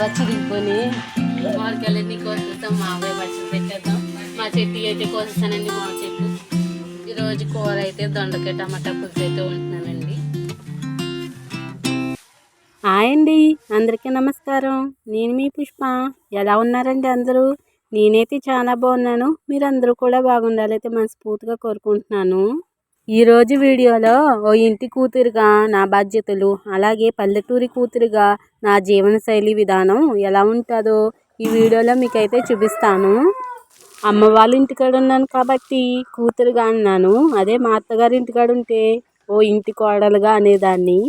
అబ్బబ్బా చిరిగిపోయి మామిడికాయలన్నీ కోసేస్తాం మామయ్య పచ్చడి పెట్టేద్దాం. మా చెట్టు అయితే కోసేస్తానండి మామిడి చెట్టు. ఈరోజు కూర అయితే దొండకాయ టమాటా పులుసు అయితే ఉంటున్నానండి హాయ్ అండి అందరికీ నమస్కారం. నేను మీ పుష్ప. ఎలా ఉన్నారండి అందరూ? నేనైతే చాలా బాగున్నాను. మీరందరూ కూడా బాగుండాలైతే మనస్ఫూర్తిగా కోరుకుంటున్నాను. ఈరోజు వీడియోలో ఓ ఇంటి కూతురుగా నా బాధ్యతలు అలాగే పల్లెటూరి కూతురుగా నా జీవనశైలి విధానం ఎలా ఉంటుందో ఈ వీడియోలో మీకైతే చూపిస్తాను. అమ్మ వాళ్ళ ఇంటికాడ ఉన్నాను కాబట్టి కూతురుగా అన్నాను అదే మా అత్తగారి ఇంటికాడ ఉంటే ఓ ఇంటి కోడలుగా అనేదాన్ని.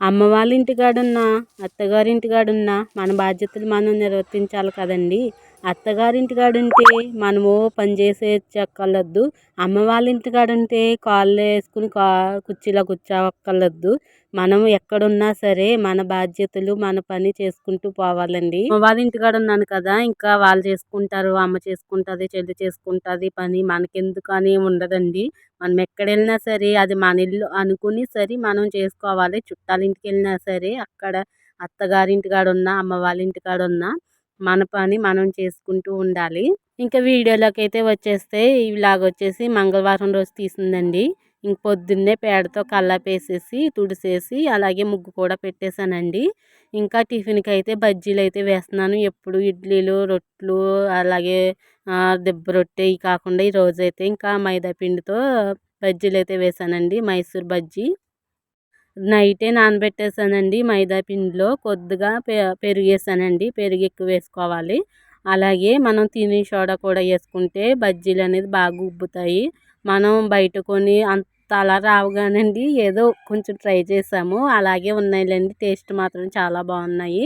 అమ్మ వాళ్ళ ఇంటికాడున్నా అత్తగారి ఇంటికాడున్నా మన బాధ్యతలు మనం నిర్వర్తించాలి కదండి. అత్తగారింటికాడుంటే మనము పని చేసే అమ్మ వాళ్ళ ఇంటికాడుంటే కాళ్ళు వేసుకుని కా కుర్చీలో కూర్చోక్కర్లొద్దు. మనం ఎక్కడున్నా సరే మన బాధ్యతలు మన పని చేసుకుంటూ పోవాలండి. అమ్మ వాళ్ళ ఇంటికాడ ఉన్నాను కదా ఇంకా వాళ్ళు చేసుకుంటారు అమ్మ చేసుకుంటుంది చెల్లి చేసుకుంటుంది పని మనకెందుకు అని ఉండదండి. మనం ఎక్కడ వెళ్ళినా సరే అది మన ఇల్లు అనుకుని సరే మనం చేసుకోవాలి. చుట్టాలింటికి వెళ్ళినా సరే అక్కడ అత్తగారింటికాడ ఉన్నా అమ్మ వాళ్ళ ఇంటికాడ ఉన్నా మన పని మనం చేసుకుంటూ ఉండాలి. ఇంకా వీడియోలోకి అయితే వచ్చేస్తే ఇలాగ వచ్చేసి మంగళవారం రోజు తీసిందండి. ఇంక పొద్దున్నే పేడతో కల్లాపేసేసి తుడిసేసి అలాగే ముగ్గు కూడా పెట్టేశానండి. ఇంకా టిఫిన్కి అయితే బజ్జీలు అయితే వేస్తున్నాను. ఎప్పుడు ఇడ్లీలు రొట్టెలు అలాగే దెబ్బ రొట్టె కాకుండా ఈరోజైతే ఇంకా మైదా పిండితో బజ్జీలు అయితే వేసానండి మైసూర్ బజ్జీ. నైటే నానబెట్టేసానండి మైదా పిండిలో. కొద్దిగా పె పెరుగు వేసానండి పెరుగు ఎక్కువ వేసుకోవాలి. అలాగే మనం తినే సోడా కూడా వేసుకుంటే బజ్జీలు అనేది బాగా ఉబ్బుతాయి. మనం బయట కొని అంత అలా రావుగానండి ఏదో కొంచెం ట్రై చేసాము. అలాగే ఉన్నాయిలేండి. టేస్ట్ మాత్రం చాలా బాగున్నాయి.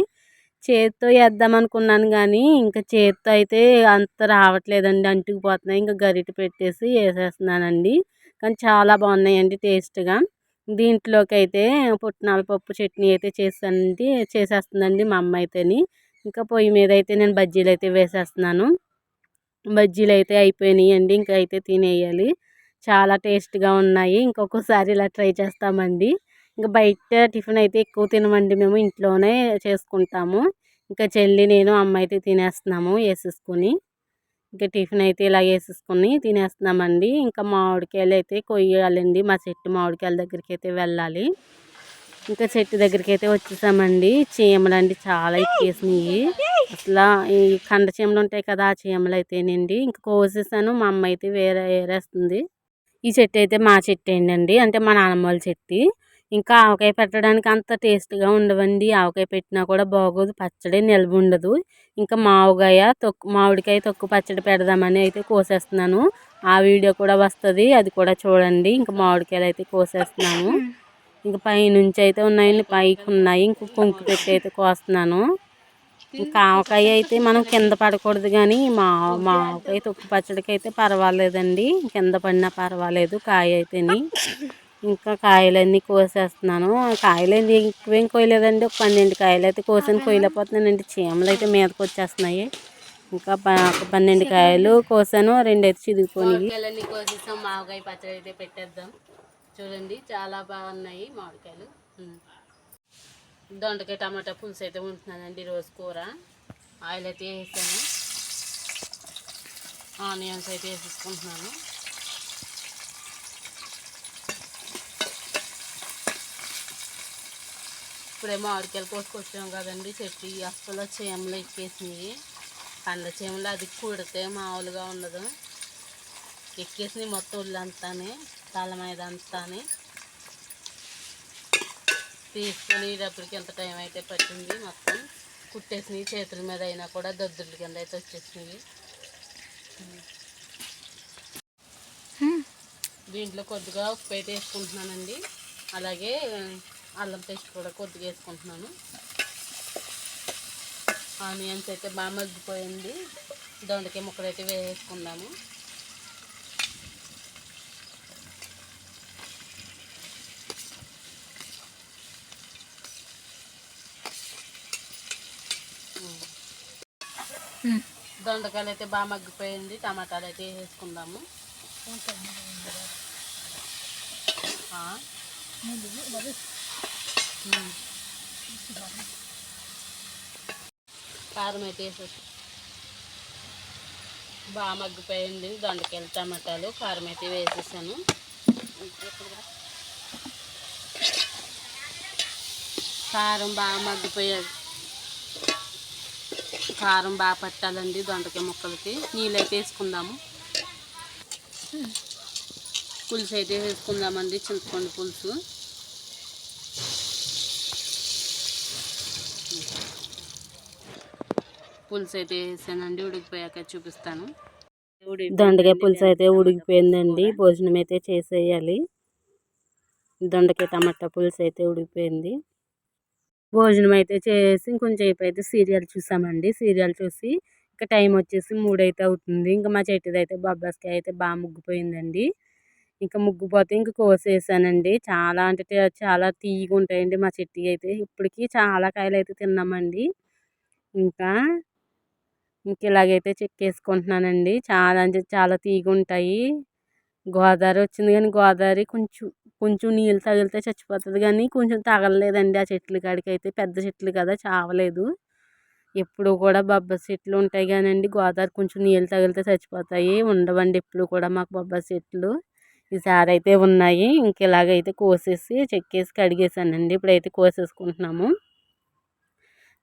చేతితో వేద్దాం అనుకున్నాను కానీ ఇంకా చేతితో అయితే అంత రావట్లేదండి. అంటుకుపోతున్నాయి. ఇంకా గరిటె పెట్టేసి వేసేస్తున్నానండి. కానీ చాలా బాగున్నాయండి టేస్ట్గా. దీంట్లోకి అయితే పుట్నాల పప్పు చట్నీ అయితే చేస్తానండి చేసేస్తుందండి మా అమ్మ అయితేని. ఇంకా పొయ్యి మీద అయితే నేను బజ్జీలు అయితే వేసేస్తున్నాను. బజ్జీలు అయితే అయిపోయినాయి అండి ఇంకా అయితే తినేయాలి. చాలా టేస్ట్గా ఉన్నాయి ఇంకొకసారి ఇలా ట్రై చేస్తామండి. ఇంకా బయట టిఫిన్ అయితే ఎక్కువ తినమండి మేము ఇంట్లోనే చేసుకుంటాము. ఇంకా చెల్లి నేను అమ్మ అయితే తినేస్తున్నాము వేసేసుకొని. ఇంకా టిఫిన్ అయితే ఇలా వేసేసుకొని తినేస్తున్నామండి. ఇంకా మామిడికాయలు అయితే కొయ్యాలండి. మా చెట్టు మామిడికాయల దగ్గరికి అయితే వెళ్ళాలి. ఇంకా చెట్టు దగ్గరికి అయితే వచ్చేసామండి. చీమలు అండి చాలా ఎక్కేసినాయి. అసలు ఈ కండ చీమలు ఉంటాయి కదా ఆ చీమలు అయితేనండి. ఇంకా కోసేసాను. మా అమ్మ అయితే వేరే వేరేస్తుంది ఈ చెట్టు అయితే మా చెట్టు ఏంటండి అంటే మా నాన్నమ్మ వాళ్ళ చెట్టు. ఇంకా ఆవకాయ పెట్టడానికి అంత టేస్ట్గా ఉండవండి. ఆవకాయ పెట్టినా కూడా బాగోదు. పచ్చడి నిల్వ ఉండదు. ఇంకా మామిడికాయ తొక్కు మామిడికాయ తొక్కు పచ్చడి పెడదామని అయితే కోసేస్తున్నాను. ఆ వీడియో కూడా వస్తుంది. అది కూడా చూడండి. ఇంకా మామిడికాయలు అయితే కోసేస్తున్నాను. ఇంకా పైనుంచి అయితే ఉన్నాయండి. పైకి ఉన్నాయి. ఇంక కొంకు పెట్టి అయితే కోస్తున్నాను. ఇంకా ఆవకాయ అయితే మనం కింద పడకూడదు కానీ మా మావకాయ తొక్కు పచ్చడికి అయితే పర్వాలేదండి. కింద పడినా పర్వాలేదు. కాయ అయితేని. ఇంకా కాయలన్నీ కోసేస్తున్నాను. కాయలు ఎక్కువేం కోయలేదండి. ఒక పన్నెండు కాయలు అయితే కోసాను. కోయలేకపోతున్నానండి. చీమలు అయితే మీదకి వచ్చేస్తున్నాయి. ఇంకా పన్నెండు కాయలు కోసాను. రెండు అయితే చిదిగిపోయి కోసేసాం. మామిడికాయ పచ్చడి అయితే పెట్టేద్దాం. చూడండి చాలా బాగున్నాయి మామిడికాయలు. దొండకాయ టమాటా పులుసు అయితే ఉంటున్నానండి రోజు కూర. ఆయిల్ అయితే వేసాను ఆనియన్స్ అయితే వేసేసుకుంటున్నాను. ఇప్పుడే మామిడికాయలు కోసుకొచ్చాం కదండి చెట్టు అసలు చీమలు ఎక్కేసినాయి కండ చీమలు అది కుడితే మామూలుగా ఉండదు. ఎక్కేసినాయి మొత్తం ఒళ్ళంతానే తల మీద అంతానే. తీసుకునేటప్పటికి ఎంత టైం అయితే పట్టింది మొత్తం కుట్టేసినాయి చేతుల మీద అయినా కూడా దద్దుల కింద అయితే వచ్చేసినాయి దీంట్లో కొద్దిగా ఉప్పు అయితే వేసుకుంటున్నానండి. అలాగే అల్లం పేస్ట్ కూడా కొద్దిగా వేసుకుంటున్నాను. ఆనియన్స్ అయితే బాగా మగ్గిపోయింది. దొండకాయ ముక్కలు అయితే వేసుకుందాము. దొండకాయలు అయితే బాగా మగ్గిపోయింది. టమాటాలు అయితే వేసుకుందాము. కారం అయితే వేసేసి బాగా మగ్గిపోయింది. దొండకాయలు టమాటాలు కారం అయితే వేసేసాను. కారం బాగా మగ్గిపోయాయి. కారం బాగా పట్టాలండి దొండకాయ ముక్కలకి. నీళ్ళు అయితే వేసుకుందాము. పులుసు అయితే వేసుకుందామండి చింతపండు పులుసు. పులుసు అయితే వేసానండి ఉడికిపోయాక చూపిస్తాను. దొండకాయ పులుసు అయితే ఉడికిపోయిందండి భోజనం అయితే చేసేయాలి. దొండకాయ టమాటా పులుసు అయితే ఉడికిపోయింది. భోజనం అయితే చేసి ఇంకొంచెంసేపు అయితే సీరియల్ చూసామండి. సీరియల్ చూసి ఇంకా టైం వచ్చేసి మూడు అయితే అవుతుంది. ఇంకా మా చెట్టుది అయితే బొబ్బాస్కాయ అయితే బాగా ముగ్గిపోయిందండి. ఇంకా ముగ్గిపోతే ఇంక కోసేసానండి. చాలా అంటే చాలా తీయగా ఉంటాయండి మా చెట్టుకి అయితే. ఇప్పటికీ చాలా కాయలు అయితే తిన్నామండి. ఇంకా ఇంక ఇలాగైతే చెక్కేసుకుంటున్నానండి. చాలా అంటే చాలా తీగుంటాయి. ఉంటాయి గోదావరి వచ్చింది కానీ గోదావరి కొంచెం కొంచెం నీళ్ళు తగిలితే చచ్చిపోతుంది కానీ కొంచెం తగలలేదండి ఆ చెట్ల కాడికి అయితే పెద్ద చెట్లు కదా చావలేదు. ఎప్పుడు కూడా బొబ్బాయి చెట్లు ఉంటాయి కానండి. గోదావరి కొంచెం నీళ్ళు తగిలితే చచ్చిపోతాయి. ఉండవండి ఎప్పుడు కూడా మాకు బొబ్బాయి చెట్లు. ఈసారి అయితే ఉన్నాయి. ఇంక ఇలాగైతే కోసేసి చెక్కేసి కడిగేసానండి ఇప్పుడైతే కోసేసుకుంటున్నాము.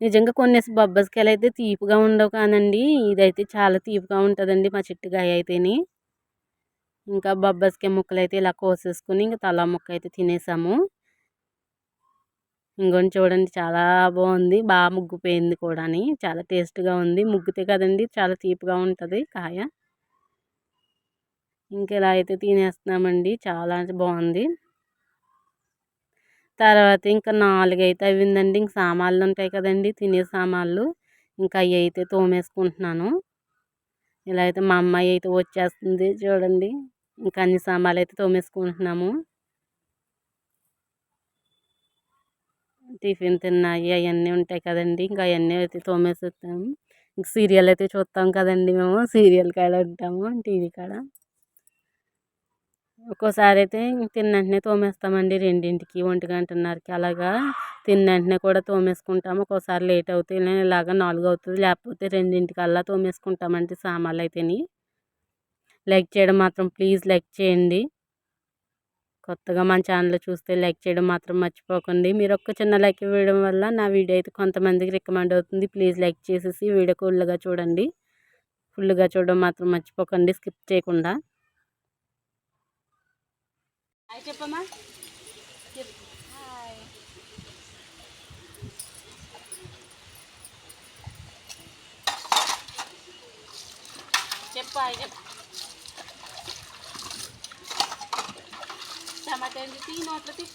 నిజంగా కొన్ని బొబ్బస్కాయలు అయితే తీపిగా ఉండవు కానండి. ఇదైతే చాలా తీపిగా ఉంటుందండి మా చెట్టు కాయ అయితేని. ఇంకా బొబ్బాయికాయ ముక్కలు అయితే ఇలా కోసేసుకుని ఇంకా తలా ముక్క అయితే తినేసాము. ఇంకొని చూడండి చాలా బాగుంది బాగా ముగ్గిపోయింది కూడా చాలా టేస్ట్గా ఉంది. ముగ్గితే కదండి చాలా తీపిగా ఉంటుంది కాయ. ఇంకా ఇలా అయితే తినేస్తున్నామండి. చాలా బాగుంది తర్వాత ఇంకా నాలుగు అయితే అయిందండి ఇంక సామాన్లు ఉంటాయి కదండి తినే సామాన్లు. ఇంకా అవి అయితే తోమేసుకుంటున్నాను. ఇలా అయితే మా అమ్మాయి అయితే వచ్చేస్తుంది చూడండి. ఇంకా అన్ని సామాన్లు అయితే తోమేసుకుంటున్నాము. టిఫిన్ తిన్నాయి అవన్నీ ఉంటాయి కదండి. ఇంకా అవన్నీ అయితే తోమేసేస్తాము. ఇంక సీరియల్ అయితే చూస్తాం కదండి మేము. సీరియల్ కాడ ఉంటాము టీవీ కాడ. ఒక్కోసారి అయితే తిన్న వెంటనే తోమేస్తామండి రెండింటికి ఒంటి గంటన్నరకి అలాగా. తిన్న వెంటనే కూడా తోమేసుకుంటాము. ఒక్కోసారి లేట్ అవుతుంది ఇలాగ నాలుగు అవుతుంది లేకపోతే రెండింటికల్లా తోమేసుకుంటామండి సామాన్లు అయితేని లైక్ చేయడం మాత్రం ప్లీజ్ లైక్ చేయండి. కొత్తగా మన ఛానల్ చూస్తే లైక్ చేయడం మాత్రం మర్చిపోకండి. మీరు ఒక్క చిన్న లైక్ ఇవ్వడం వల్ల నా వీడియో అయితే కొంతమందికి రికమెండ్ అవుతుంది. ప్లీజ్ లైక్ చేసేసి వీడియో ఫుల్గా చూడండి. ఫుల్గా చూడడం మాత్రం మర్చిపోకండి. స్కిప్ చేయకుండా. హాయ్ చెప్పమ్మా హాయ్ చెప్పు హాయ్ చెప్పు టమాటా ఏంటి తీ నోట్లో తీ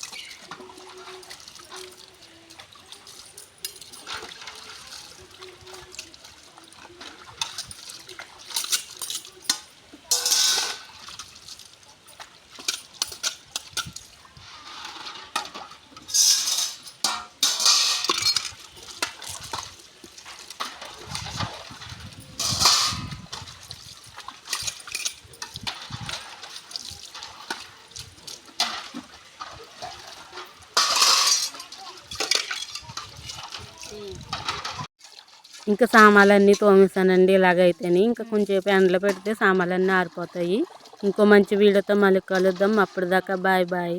ఇంకా సామాన్లన్నీ తోమేశానండి ఇలాగైతేనే. ఇంకా కొంచెం ఎండలో పెడితే సామాన్లన్నీ ఆరిపోతాయి. ఇంకో మంచి వీడియోతో మళ్ళీ కలుద్దాం. అప్పటిదాకా బాయ్ బాయ్.